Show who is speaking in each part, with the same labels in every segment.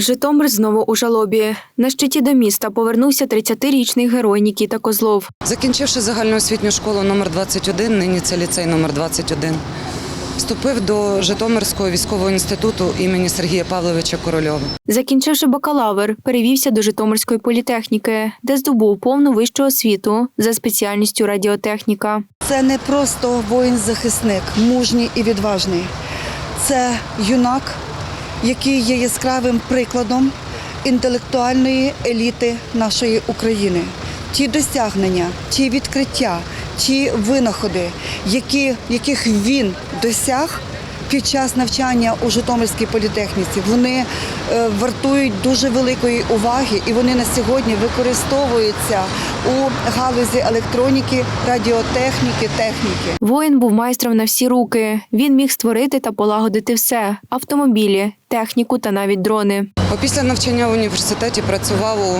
Speaker 1: Житомир знову у жалобі. На щиті до міста повернувся 30-річний герой Нікіта Козлов.
Speaker 2: Закінчивши загальноосвітню школу номер 21, нині це ліцей номер 21, вступив до Житомирського військового інституту імені Сергія Павловича Корольова.
Speaker 1: Закінчивши бакалавр, перевівся до Житомирської політехніки, де здобув повну вищу освіту за спеціальністю радіотехніка.
Speaker 3: Це не просто воїн-захисник, мужній і відважний. Це юнак, який є яскравим прикладом інтелектуальної еліти нашої України. Ті досягнення, ті відкриття, ті винаходи, які, яких він досяг під час навчання у Житомирській політехніці, вони е, вартують дуже великої уваги і вони на сьогодні використовуються у галузі електроніки, радіотехніки, техніки.
Speaker 1: Воїн був майстром на всі руки. Він міг створити та полагодити все: автомобілі, техніку та навіть дрони.
Speaker 2: Після навчання в університеті працював у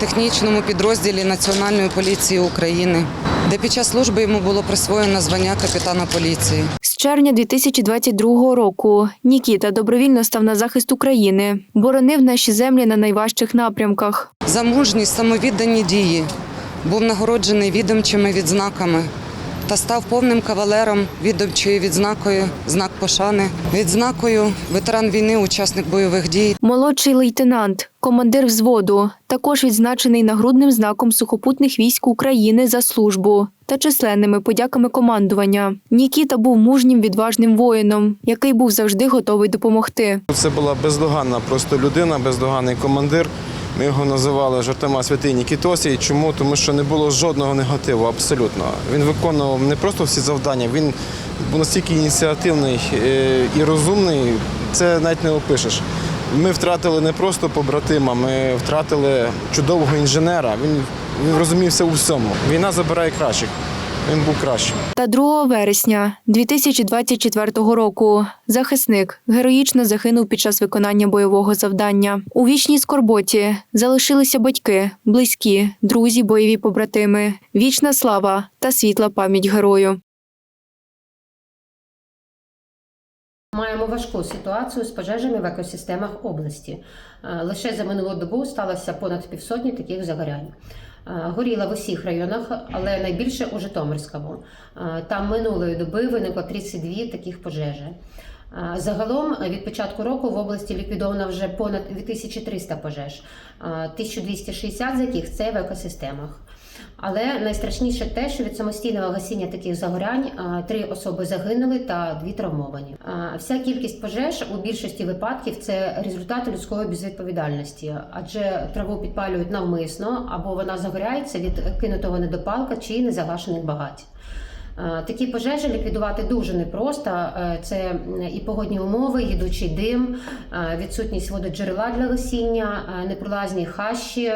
Speaker 2: технічному підрозділі Національної поліції України, де під час служби йому було присвоєно звання капітана поліції.
Speaker 1: З червня 2022 року Нікіта добровільно став на захист України, боронив наші землі на найважчих напрямках.
Speaker 2: За мужність, самовіддані дії був нагороджений відомчими відзнаками та став повним кавалером відомчою відзнакою, знак пошани, відзнакою ветеран війни, учасник бойових дій.
Speaker 1: Молодший лейтенант, командир взводу, також відзначений нагрудним знаком сухопутних військ України за службу та численними подяками командування. Нікіта був мужнім відважним воїном, який був завжди готовий допомогти.
Speaker 4: Це була бездоганна просто людина, бездоганний командир. Ми його називали жартома святий Нікітосій. Чому? Тому що не було жодного негативу, абсолютно. Він виконував не просто всі завдання, він був настільки ініціативний е, і розумний, це навіть не опишеш. Ми втратили не просто побратима, ми втратили чудового інженера. Він, він розумівся у всьому. Війна забирає кращих. Він був кращим.
Speaker 1: Та 2 вересня 2024 року захисник героїчно загинув під час виконання бойового завдання. У вічній скорботі залишилися батьки, близькі, друзі, бойові побратими, вічна слава та світла пам'ять герою.
Speaker 5: Маємо важку ситуацію з пожежами в екосистемах області. Е, Лише за минулу добу сталося понад півсотні таких загорянь. Е, Горіло в усіх районах, але найбільше у Житомирському. Е, Там минулої доби виникло 32 таких пожежі. Е, Загалом від початку року в області ліквідовано вже понад 2300 пожеж, е, 1260 з яких це в екосистемах. Але найстрашніше те, що від самостійного гасіння таких загорянь три особи загинули та дві травмовані. Вся кількість пожеж у більшості випадків це результат людської безвідповідальності, адже траву підпалюють навмисно або вона загоряється від кинутого недопалка чи незагашених багать. Е, Такі пожежі ліквідувати дуже непросто. Е, Це і погодні умови, їдучий дим, е, відсутність вододжерела для гасіння, е, непролазні хащі.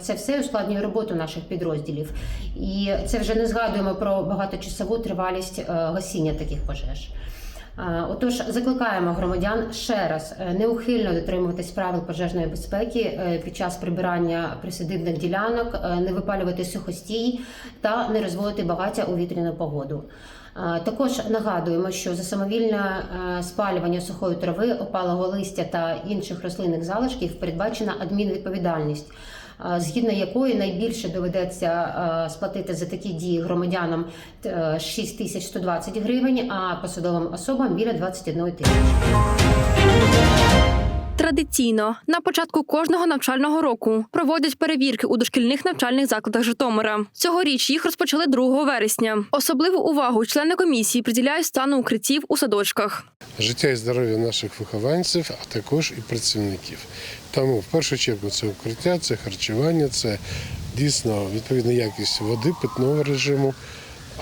Speaker 5: Це все ускладнює роботу наших підрозділів. І це вже не згадуємо про багаточасову тривалість гасіння таких пожеж. Е, Отож, закликаємо громадян ще раз е, неухильно дотримуватись правил пожежної безпеки е, під час прибирання присадибних ділянок, не випалювати сухостій та не розводити багаття у вітряну погоду. Також нагадуємо, що за самовільне спалювання сухої трави, опалого листя та інших рослинних залишків передбачена адмінвідповідальність. Е, Згідно якої найбільше доведеться е, сплатити за такі дії громадянам е, 6120 гривень, а посадовим особам біля 21 тисячі.
Speaker 1: Традиційно на початку кожного навчального року проводять перевірки у дошкільних навчальних закладах Житомира. Цьогоріч їх розпочали 2 вересня. Особливу увагу члени комісії приділяють стану укриттів у садочках.
Speaker 6: життя і здоров'я наших вихованців, а також і працівників. Тому в першу чергу це укриття, це харчування, це дійсно відповідна якість води, питного режиму,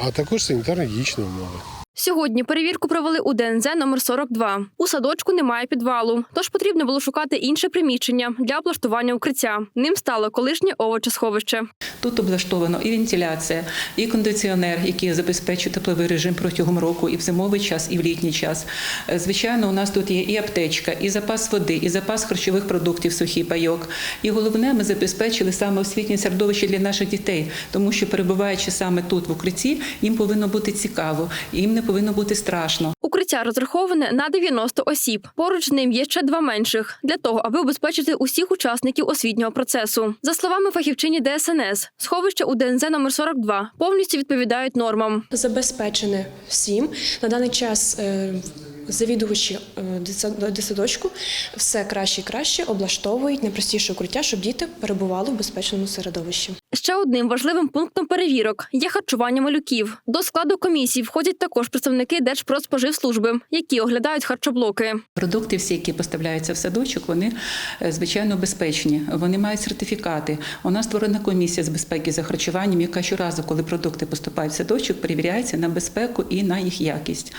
Speaker 6: а також санітарно-гігієнічні умови.
Speaker 7: Сьогодні перевірку провели у ДНЗ номер 42. У садочку немає підвалу, тож потрібно було шукати інше приміщення для облаштування укриття. Ним стало колишнє овочесховище.
Speaker 8: Тут облаштовано і вентиляція, і кондиціонер, який забезпечує тепловий режим протягом року, і в зимовий час, і в літній час. Е, Звичайно, у нас тут є і аптечка, і запас води, і запас харчових продуктів, сухий пайок. І головне, ми забезпечили саме освітнє середовище для наших дітей, тому що перебуваючи саме тут в укритті, їм повинно бути цікаво, їм не повинно бути страшно.
Speaker 7: Укриття розраховане на 90 осіб. Поруч з ним є ще два менших для того, аби убезпечити усіх учасників освітнього процесу. За словами фахівчині ДСНС, сховища у ДНЗ номер 42 повністю відповідають нормам.
Speaker 9: забезпечене всім. На даний час е, завідувачі е, дитсадочку все краще і краще облаштовують найпростіше укриття, щоб діти перебували в безпечному середовищі.
Speaker 7: Ще одним важливим пунктом перевірок є харчування малюків. До складу комісії входять також представники Держпродспоживслужби, які оглядають харчоблоки.
Speaker 8: Продукти, всі, які поставляються в садочок, вони е, звичайно безпечні. Вони мають сертифікати. У нас створена комісія з безпеки за харчуванням, яка щоразу, коли продукти поступають в садочок, перевіряється на безпеку і на їх якість.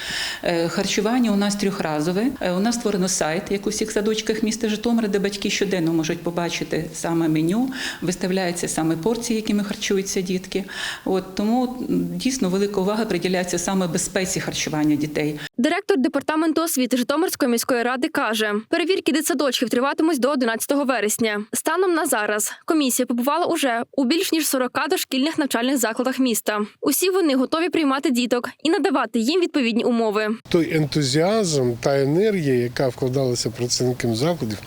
Speaker 8: Е, Харчування у нас трьохразове. Е, У нас створено сайт, як у всіх садочках міста Житомира, де батьки щоденно можуть побачити саме меню, виставляються саме порції, якими харчуються дітки. От тому дійсно велика увага приділяється саме безпеці харчування дітей.
Speaker 7: Директор департаменту освіти Житомирської міської ради каже: перевірки дитсадочків триватимуть до 11 вересня. Станом на зараз комісія побувала уже у більш ніж 40 дошкільних навчальних закладах міста. Усі вони готові приймати діток і надавати їм відповідні умови.
Speaker 6: Той ентузіазм та енергія, яка вкладалася працівникам закладів,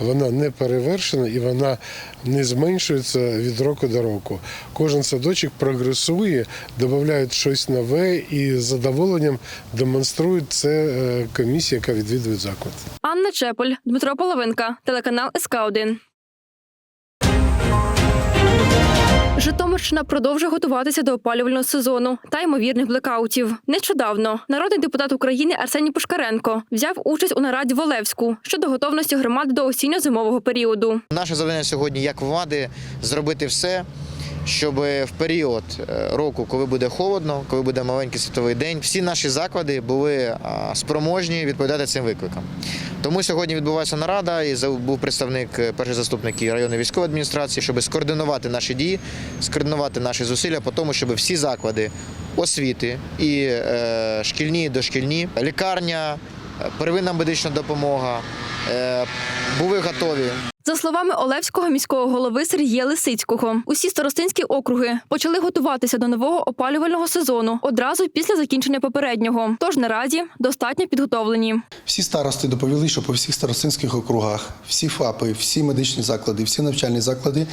Speaker 6: вона не перевершена і вона не зменшується від року до року. Кожен садочок прогресує, додають щось нове і з задоволенням демонструють це е, комісія, яка відвідує заклад.
Speaker 7: Анна Чеполь, Дмитро Половинка, телеканал СК 1 Житомирщина продовжує готуватися до опалювального сезону та ймовірних блекаутів. Нещодавно народний депутат України Арсеній Пушкаренко взяв участь у нараді в Олевську щодо готовності громади до осінньо-зимового періоду.
Speaker 10: Наше завдання сьогодні, як влади, зробити все, щоб в період е, року, коли буде холодно, коли буде маленький світовий день, всі наші заклади були спроможні відповідати цим викликам. Тому сьогодні відбулася нарада і був представник е, перший заступник районної військової адміністрації, щоб скоординувати наші дії, скоординувати наші зусилля по тому, щоб всі заклади освіти і е, шкільні, дошкільні, лікарня, е, первинна медична допомога е, були готові
Speaker 7: За словами Олевського міського голови Сергія Лисицького, усі старостинські округи почали готуватися до нового опалювального сезону одразу після закінчення попереднього. Тож наразі достатньо підготовлені.
Speaker 11: Всі старости доповіли, що по всіх старостинських округах, всі ФАПи, всі медичні заклади, всі навчальні заклади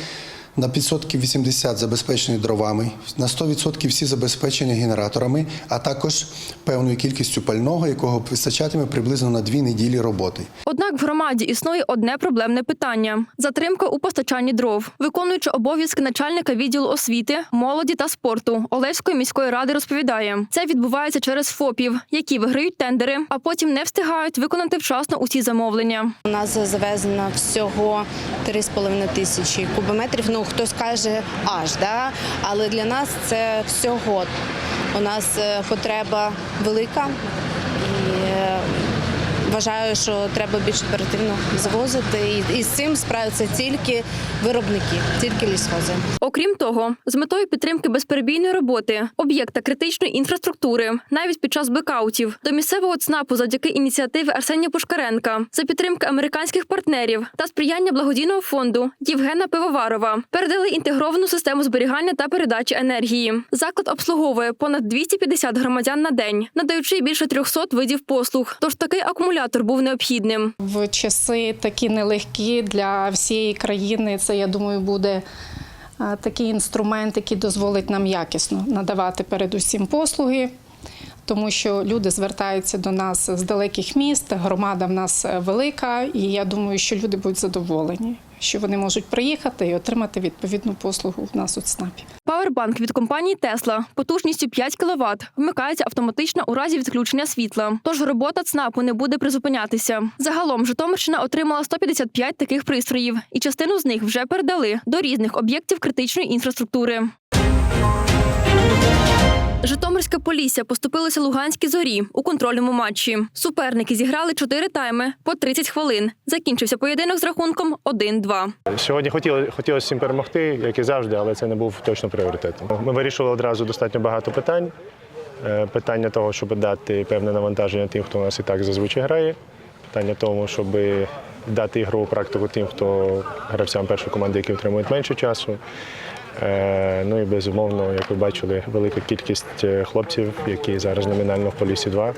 Speaker 11: на 80% забезпечені дровами, на 100% всі забезпечені генераторами, а також певною кількістю пального, якого вистачатиме приблизно на дві неділі роботи.
Speaker 7: Однак в громаді існує одне проблемне питання: затримка у постачанні дров. Виконуючи обов'язки начальника відділу освіти, молоді та спорту Олевської міської ради розповідає, це відбувається через ФОПів, які виграють тендери, а потім не встигають виконати вчасно усі замовлення.
Speaker 12: У нас завезено всього 3,5 тисячі кубометрів. Ну хтось каже аж, да? але для нас це всього. У нас е, потреба велика і е, вважаю, що треба більш оперативно завозити. І, з цим справляються тільки виробники, тільки лісхози.
Speaker 7: Окрім того, з метою підтримки безперебійної роботи об'єкта критичної інфраструктури, навіть під час блекаутів, до місцевого ЦНАПу завдяки ініціативі Арсенія Пушкаренка за підтримки американських партнерів та сприяння благодійного фонду Євгена Пивоварова передали інтегровану систему зберігання та передачі енергії. Заклад обслуговує понад 250 громадян на день, надаючи більше 300 видів послуг. Тож такий акумулятор був необхідним.
Speaker 13: в часи такі нелегкі для всієї країни. Це я думаю буде такий інструмент, який дозволить нам якісно надавати передусім послуги. Тому що люди звертаються до нас з далеких міст, громада в нас е, велика, і я думаю, що люди будуть задоволені, що вони можуть приїхати і отримати відповідну послугу в нас у ЦНАПі.
Speaker 7: Павербанк від компанії Тесла потужністю 5 кВт вмикається автоматично у разі відключення світла. Тож робота ЦНАПу не буде призупинятися. Загалом Житомирщина отримала 155 таких пристроїв, і частину з них вже передали до різних об'єктів критичної інфраструктури. Житомирське Полісся поступилося Луганській зорі у контрольному матчі. Суперники зіграли чотири тайми по 30 хвилин. Закінчився поєдинок з рахунком 1-2.
Speaker 14: Сьогодні хотіли, хотілося всім перемогти, як і завжди, але це не був точно пріоритетом. Ми вирішили одразу достатньо багато питань. Е, Питання того, щоб дати певне навантаження тим, хто у нас і так зазвичай грає. Питання того, щоб дати ігрову практику тим, хто гравцям першої команди, які отримують менше часу. Е, Ну і безумовно, як ви бачили, велика кількість е, хлопців, які зараз номінально в Полісі 2.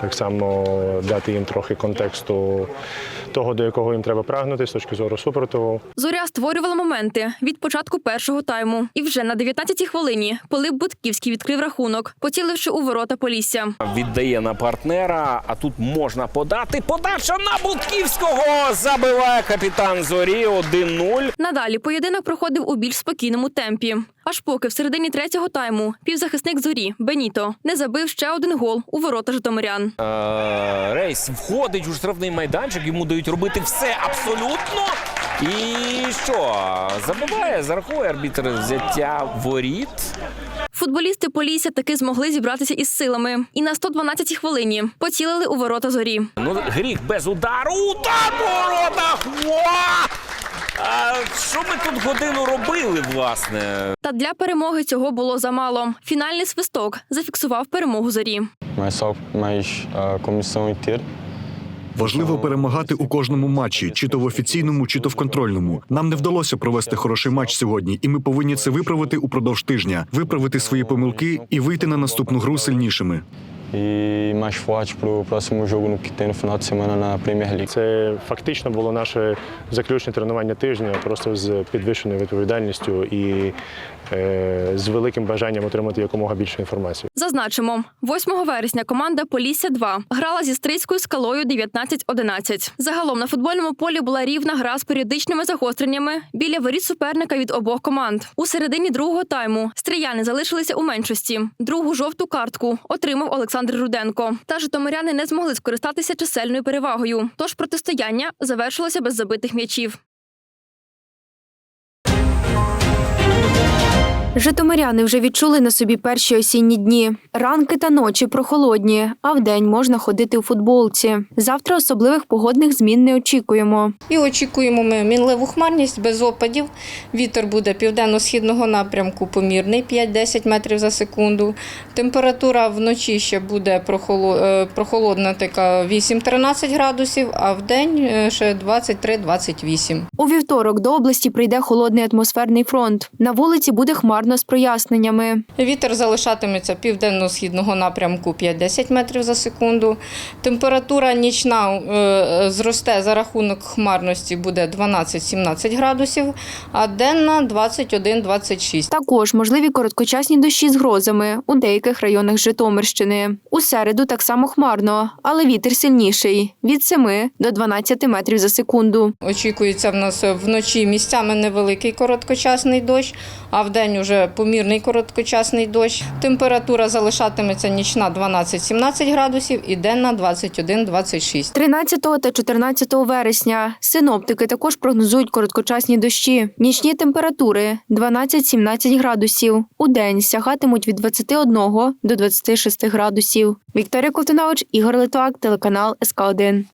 Speaker 14: Так само дати їм трохи контексту того, до якого їм треба прагнути з точки зору супротиву.
Speaker 7: Зоря створювала моменти від початку першого тайму. І вже на 19-й хвилині Пилип Будківський відкрив рахунок, поціливши у ворота Полісся.
Speaker 15: Віддає на партнера, а тут можна подати. Подача на Будківського! Забиває капітан Зорі 1-0.
Speaker 7: Надалі поєдинок проходив у більш спокійному темпі. Аж поки в середині третього тайму півзахисник зорі Беніто не забив ще один гол у ворота Житомирян.
Speaker 15: Е, Рейс входить у штрафний майданчик, йому дають робити все абсолютно. І що? Забиває, зарахує арбітр взяття воріт.
Speaker 7: Футболісти Полісся таки змогли зібратися із силами. І на 112-й хвилині поцілили у ворота зорі.
Speaker 15: Ну, гріх без удару. Удар! Ва! А що ми тут годину робили, власне?
Speaker 7: Та для перемоги цього було замало. Фінальний свисток зафіксував перемогу зорі.
Speaker 1: Inteira.
Speaker 16: Важливо перемагати у кожному матчі, чи то в офіційному, чи то в контрольному. Нам не вдалося провести хороший матч сьогодні, і ми повинні це виправити упродовж тижня, виправити свої помилки і вийти на наступну гру сильнішими.
Speaker 1: E mais forte para o próximo jogo no que tem no final de semana na Premier League.
Speaker 14: Це фактично було наше заключне тренування тижня, просто з підвищеною відповідальністю і е, з великим бажанням отримати якомога більше інформації.
Speaker 7: Зазначимо, 8 вересня команда Полісся 2 грала зі стрийською скалою 19-11. Загалом на футбольному полі була рівна гра з періодичними загостреннями біля воріт суперника від обох команд. У середині другого тайму стріяни залишилися у меншості. Другу жовту картку отримав Олександр Руденко. Та житомиряни не змогли скористатися чисельною перевагою. Тож протистояння завершилося без забитих м'ячів. Житомиряни вже відчули на собі перші осінні дні. Ранки та ночі прохолодні, а вдень можна ходити у футболці. Завтра особливих погодних змін не очікуємо.
Speaker 13: І очікуємо ми мінливу хмарність без опадів. Вітер буде південно-східного напрямку помірний 5-10 метрів за секунду. Температура вночі ще буде е, прохолодна, така 8-13 градусів, а вдень е, ще 23-28.
Speaker 7: У вівторок до області прийде холодний атмосферний фронт. На вулиці буде хмарно з проясненнями.
Speaker 13: Вітер залишатиметься південно-східного напрямку 5-10 метрів за секунду. Температура нічна е, зросте за рахунок хмарності буде 12-17 градусів, а денна 21-26.
Speaker 7: Також можливі короткочасні дощі з грозами у деяких районах Житомирщини. У середу так само хмарно, але вітер сильніший від 7 до 12 метрів за секунду.
Speaker 13: Очікується в нас вночі місцями невеликий короткочасний дощ, а вдень уже помірний короткочасний дощ. Температура залишатиметься нічна 12-17 градусів і денна 21-26.
Speaker 7: 13 та 14 вересня синоптики також прогнозують короткочасні дощі. Нічні температури 12-17 градусів. У день сягатимуть від 21 до 26 градусів. Вікторія Колтунович, Ігор Литвак, телеканал СК 1